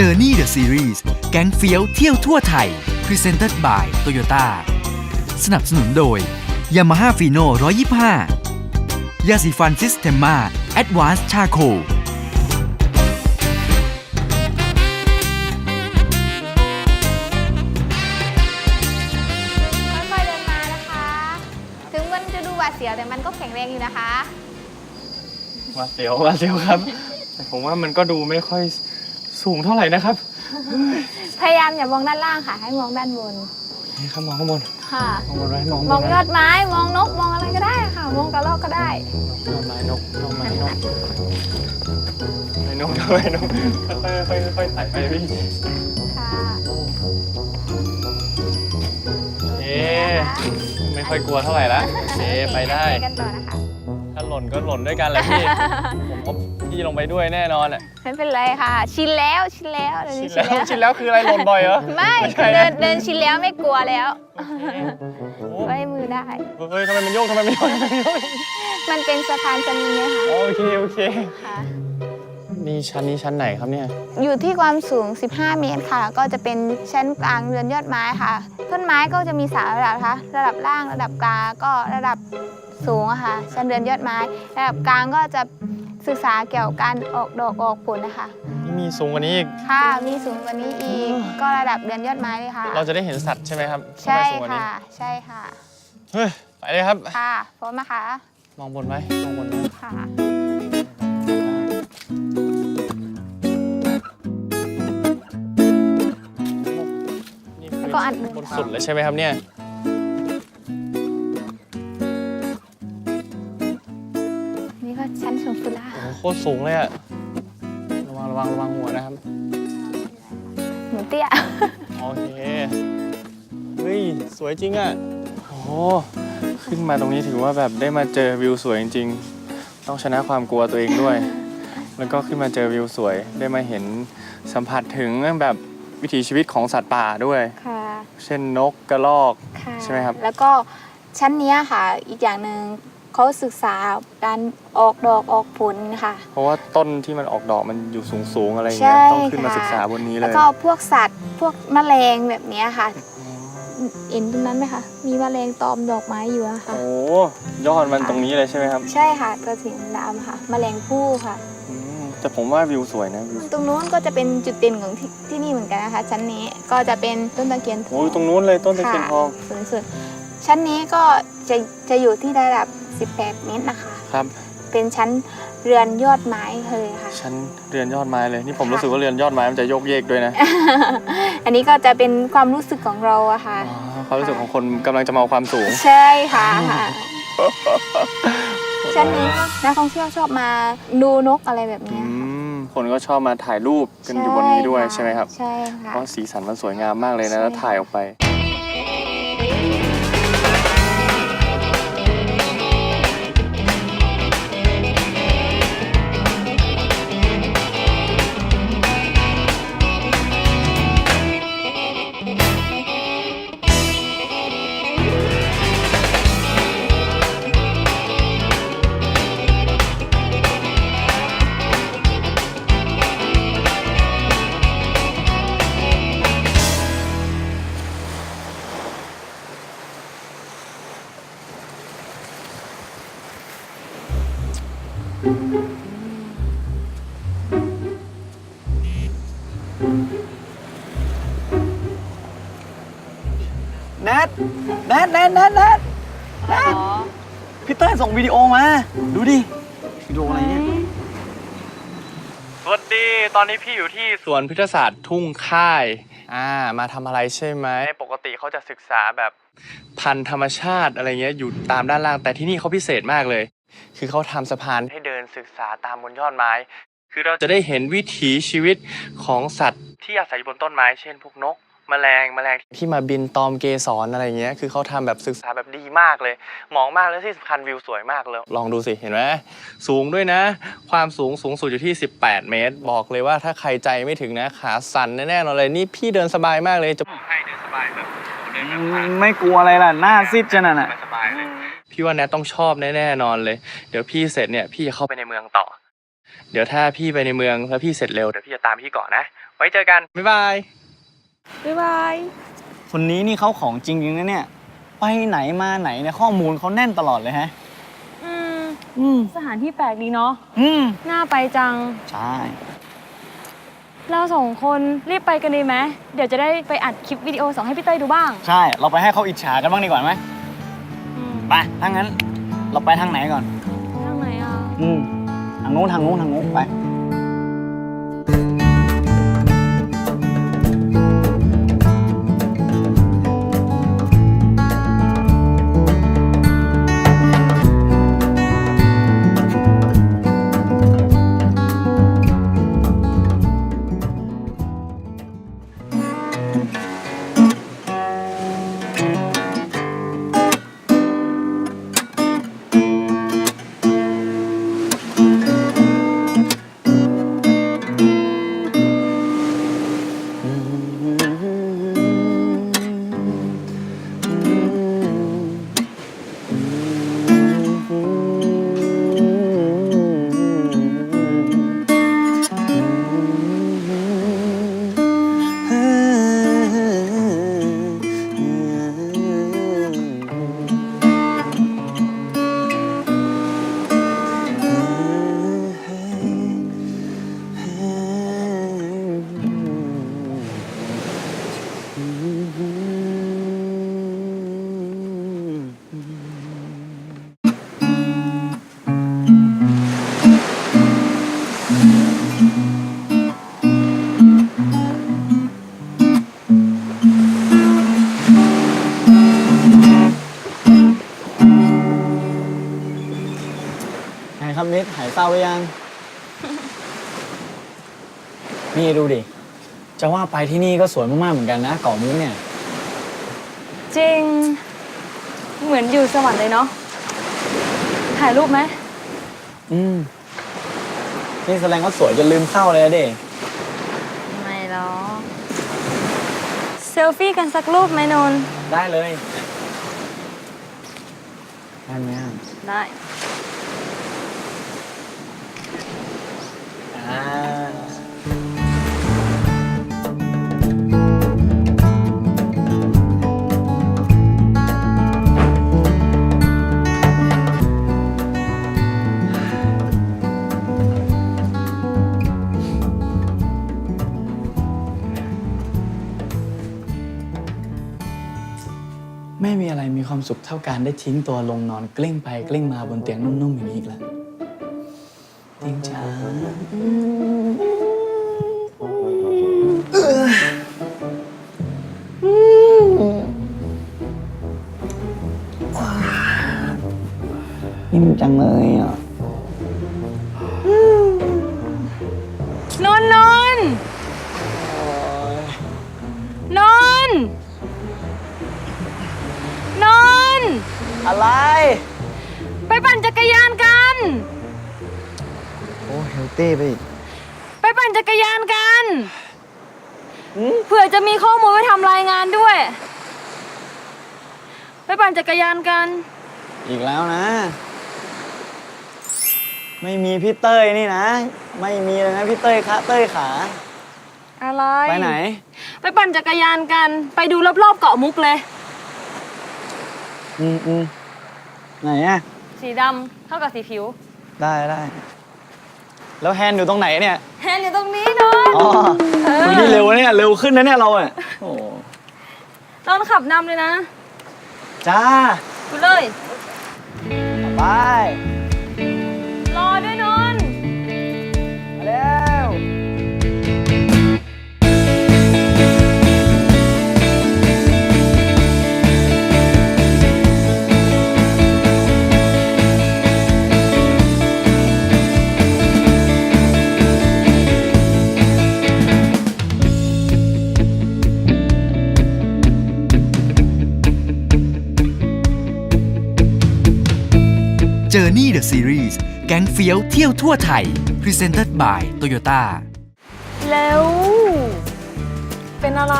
Journey the Series แก๊งเฟี้ยวเที่ยวทั่วไทย Presented by Toyota สนับสนุนโดย Yamaha Fino 125 ยาสีฟันซิสเ e ม a Advanced Charcoal ค่อยๆเดินมานะคะ ถึงมันจะดูหวาดเสียวแต่มันก็แข็งแรงอยู่นะคะมาเสียวมาเสียวครับ แต่ผมว่ามันก็ดูไม่ค่อย สูงเท่าไหร่นะครับพยายามอย่ามองด้านล่างค่ะ ให้มองด้านบนนี่ครับมองข้างบนค่ะ มองบนไว้มองบนมองยไว้อดไม้มองนกมองอะไรก็ได้ค่ะ มองกระรอกก็ได้นกไม้นกนกไม้นกไม้นกไม้นกค่อยๆค่อยๆไต่ไปพี่ค่ะเอ๊ะไม่ค่อยกลัวเท่าไหร่ละเอ๊ะไปได้ไปกันต่อนะคะถ้าห ล่นก็หล่นด้วยกันแหละพี่ ผมก็พี่ลงไปด้วยแน่นอนอะไม่เป็นไรค่ะ ชินแล้วชินแล้วเดี๋ยวชินี้นแล้วชินแล้วคืออะไรหล่นบ่อยเหรอ ไม่ใช่เดินะนเดินชินแล้วไม่กลัวแล้วโอ้ไว้มือได้ เฮ้ยทำไมมันโยกทำไมมันโยกทำไมมันโยกมันเป็นสะพานสลิงไงคะโอเคโอเค ค่ะ นี่ชั้นนี้ชั้นไหนครับเนี่ย อยู่ที่ความสูง 15 เมตรค่ะ ก็จะเป็นชั้นกลางเรือนยอดไม้ค่ะ ต้นไม้ก็จะมีสามระดับนะคะระดับล่างระดับกลางก็ระดับ สูงอะค่ะชั้นเรือนยอดไม้ระดับกลางก็จะศึกษาเกี่ยวกับการออกดอกออกผลนะคะนี่มีสูงกว่านี้อีก ค่ะ มีสูงกว่านี้อีก ก็ระดับเรือนยอดไม้เลยค่ะ เราจะได้เห็นสัตว์ใช่ไหมครับใช่ถ้าได้สูงกว่านี้ค่ะ ใช่ค่ะ เฮ้ย ไปเลยครับ ค่ะพร้อมนะคะมองบนไว้ มองบนไว้ ค่ะ นี่แล้วก็อัดมือบนสุดเลยใช่ไหมครับเนี่ย โอ้โหโคตรสูงเลยอะระวังระวังระวังหัวนะครับ หนูเตี้ย โอเค เฮ้ย สวยจริงอะโอ้โหขึ้นมาตรงนี้ถือว่าแบบได้มาเจอวิวสวยจริง ๆ ต้องชนะความกลัวตัวเองด้วย แล้วก็ขึ้นมาเจอวิวสวย ได้มาเห็นสัมผัสถึงแบบวิถีชีวิตของสัตว์ป่าด้วย ค่ะ เช่นนกกระรอก ค่ะ ใช่ไหมครับ แล้วก็ชั้นเนี้ยค่ะ อีกอย่างหนึ่ง เขาศึกษาการออกดอกออกผลค่ะ เพราะว่าต้นที่มันออกดอกมันอยู่สูงๆอะไรอย่างใช่เงี้ยต้องขึ้นมาค่ะ ศึกษาบนนี้เลแล้วยก็พวกสัตว์พวกแมลงแบบเนี้ยค่ะเห็นตรงนั้นไหมคะมีแมลงตอมดอกไม้อยู่อะค่ะ โอ้ยอดมันตรงนี้เลยใช่ไหมครับใช่ค่ะตัวสีดำค่ะ แมลงผู้ค่ะ อืมแต่ผมว่าวิวสวยนะวิวตรงนู้นก็จะเป็นจุดเด่นของที่ที่นี่เหมือนกันนะคะ ชั้นนี้ก็จะเป็นต้นตะเคียนทโอ้องยตรงนู้นเลยต้นตะเคียนค่ะทอง สูงสุดชั้นนี้ก็จะจะอยู่ที่ระดับ 18 เมตรนะคะ ครับ เป็นชั้นเรือนยอดไม้เลยค่ะ ชั้นเรือนยอดไม้เลย นี่ผมค่ะ รู้สึกว่าเรือนยอดไม้มันจะโยกเยกด้วยนะอันนี้ก็จะเป็นความรู้สึกของเราอะค่ะ อ๋อความรู้สึกของคนกำลังจะมาเอาความสูง ใช่ค่ะ ชั้นนี้นักท่องเที่ยวชอบมาดูนกอะไรแบบอืเนี้ยค่ะมคนก็ชอบมาถ่ายรูปกันอยู่บนนี้ด้วยใช่ไหมครับ ใช่ค่ะ เพราะสีสันมันสวยงามมากเลยนะใช่แล้วถ่ายออกไป แนทแนทแนทแนทแนทแนทพี่เต้ยส่งวิดีโอมา ดูดิ วิดีโออะไรเนี่ย สวัสดี ตอนนี้พี่อยู่ที่สวนพฤกษศาสตร์ทุ่งค่าย อ่า มาทำอะไรใช่ไหม ปกติเขาจะศึกษาแบบพันธุ์ธรรมชาติอะไรเงี้ยอยู่ตามด้านล่าง แต่ที่นี่เขาพิเศษมากเลย คือเขาทำสะพานให้เดินศึกษาตามบนยอดไม้ คือเราจะได้เห็นวิถีชีวิตของสัตว์ที่อาศัยอยู่บนต้นไม้ เช่นพวกนก แมลงแมลงที่มาบินตอมเกสรอะไรเงี้ย คือเขาทำแบบศึกษาแบบดีมากเลยเหมองมากแล้วที่สำคัญวิวสวยมากเลย ลองดูสิ เห็นไหมสูงด้วยนะ ความสูงสูงสุดอยู่ที่ 18 เมตร บอกเลยว่าถ้าใครใจไม่ถึงนะขาสั่นแน่ๆนอนเลยนี่พี่เดินสบายมากเลยจะให้เดินสบายแบบเดินแบบผ่านไม่กลัวอะไรล่ะหน้าซิดจังน่ะน่ะสบายๆเลยพี่ว่าแนทต้องชอบแน่ๆนอนเลย เดี๋ยวพี่เสร็จเนี่ยพี่จะเข้าไปในเมืองต่อ เดี๋ยวถ้าพี่ไปในเมืองแล้วพี่เสร็จเร็วเดี๋ยวพี่จะตามพี่ก่อนนะ ไว้เจอกันบ๊ายบาย บ๊ายบาย คนนี้นี่เขาของจริงๆนะเนี่ย ไปไหนมาไหนเนี่ยข้อมูลเขาแน่นตลอดเลยฮะ อืม อืม สถานที่แปลกดีเนาะ อืม น่าไปจัง ใช่ เราสองคนรีบไปกันดีไหม เดี๋ยวจะได้ไปอัดคลิปวิดีโอส่งให้พี่เต้ยดูบ้าง ใช่ เราไปให้เขาอิจฉากันบ้างดีกว่าไหมอืมไป ถ้างั้น เราไปทางไหนก่อนทางไหนอะ อืม ทางนู้นทางนู้นทางนู้นไป ไงครับนิดหายเศร้าหรือยัง นี่ดูดิ จะว่าไปที่นี่ก็สวยมาก ๆ เหมือนกันนะเกาะมุกเนี่ย จริง เหมือนอยู่สวรรค์เลยเนาะ ถ่ายรูปไหม อืม นี่แสดงว่าสวยจนลืมเศร้าเลยอะเด็ไม่หรอ เซลฟี่กันสักรูปไหมนนท์ได้เลยได้ไหมอะได้ อ่า ไม่มีอะไรมีความสุขเท่าการได้ทิ้งตัวลงนอนกลิ้งไปกลิ้งมาบนเตียงนุ่มๆอย่างนี้อีกแล้วเตียงจ๋านิ่มจังเลยอะ อะไร ไปปั่นจักรยานกัน โอ้เฮลตี้ไปอีกไปปั่นจักรยานกันเผื่อจะมีข้อมูลไว้ทำรายงานด้วย ไปปั่นจักรยานกัน อีกแล้วนะ ไม่มีพี่เต้ยนี่นะ ไม่มีเลยนะพี่เต้ยคะเต้ยขา อะไร ไปไหน ไปปั่นจักรยานกัน ไปดูรอบๆเกาะมุกเลย อืมอืมไหนอะสีดำเท่ากับสีผิว ได้ได้ แล้วแฮนด์อยู่ตรงไหนเนี่ย แฮนด์อยู่ตรงนี้นนท์อ๋อเออวันนี้เร็วนะเนี่ย เร็วขึ้นนะเนี่ยเราอะโอ้นนท์ขับนำเลยนะจ้าดูเลย ไป Journey the Series แก๊งเฟี้ยวเที่ยวทั่วไทย Presented by Toyota แล้ว เป็นอะไร